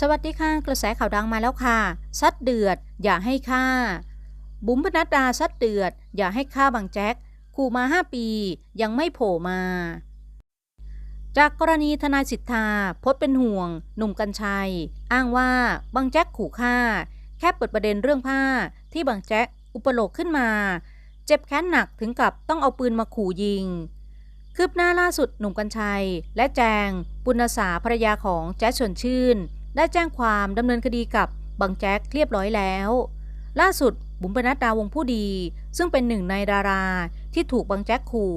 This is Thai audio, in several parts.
สวัสดีค่ะ กระแสข่าวดังมาแล้วค่ะ ซัดเดือด อย่าให้ค่า บุ๋มปนัดดาซัดเดือด อย่าให้ค่าบางแจ็คขู่มา 5 ปี ยังไม่โผล่มา จากกรณีทนายสิทธาพดเป็นห่วง หนุ่มกัญชัย อ้างว่าบางแจ็คขู่ฆ่า แค่เปิดประเด็นเรื่องผ้าที่บางแจ็คอุปโลกขึ้นมา เจ็บแค้นหนักถึงกับต้องเอาปืนมาขู่ยิงคืบหน้าล่าสุดหนุ่มกัญชัย และแจง ปุณสาภรรยาของแจ๊สชวนชื่น ได้แจ้งความดำเนินคดีกับบังแจ็คเรียบร้อยแล้ว ล่าสุดบุ๋มปนัดดาวงผู้ดี ซึ่งเป็นหนึ่งในดาราที่ถูกบังแจ็คขู่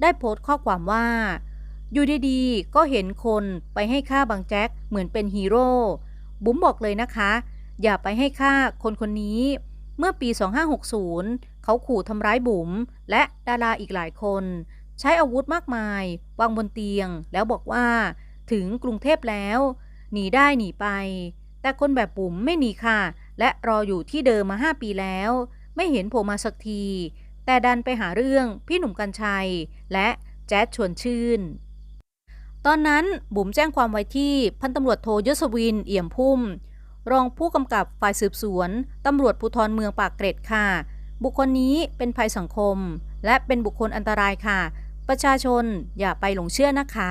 ได้โพสต์ข้อความว่า อยู่ดีๆ ก็เห็นคนไปให้ค่าบังแจ็คเหมือนเป็นฮีโร่บุ๋มบอกเลยนะคะ อย่าไปให้ค่าคนคนนี้ เมื่อปี 2560 เขาขู่ทำร้ายบุ๋มและดาราอีกหลายคน ใช้อาวุธมากมาย วางบนเตียง แล้วบอกว่า ถึงกรุงเทพแล้ว หนีได้หนีไป แต่คนแบบบุ๋มไม่หนีค่ะ และรออยู่ที่เดิมมา5ปีแล้ว ไม่เห็นโผล่มาสักที แต่ดันไปหาเรื่องพี่หนุ่มกัญชัย และแจ๊ดชวนชื่น ตอนนั้นบุ๋มแจ้งความไว้ที่พันตำรวจโทยศวิน เอี่ยมพุ่ม รองผู้กำกับฝ่ายสืบสวนตำรวจภูธรเมืองปากเกร็ดค่ะ บุคคลนี้เป็นภัยสังคม และเป็นบุคคลอันตรายค่ะ ประชาชนอย่าไปหลงเชื่อนะคะ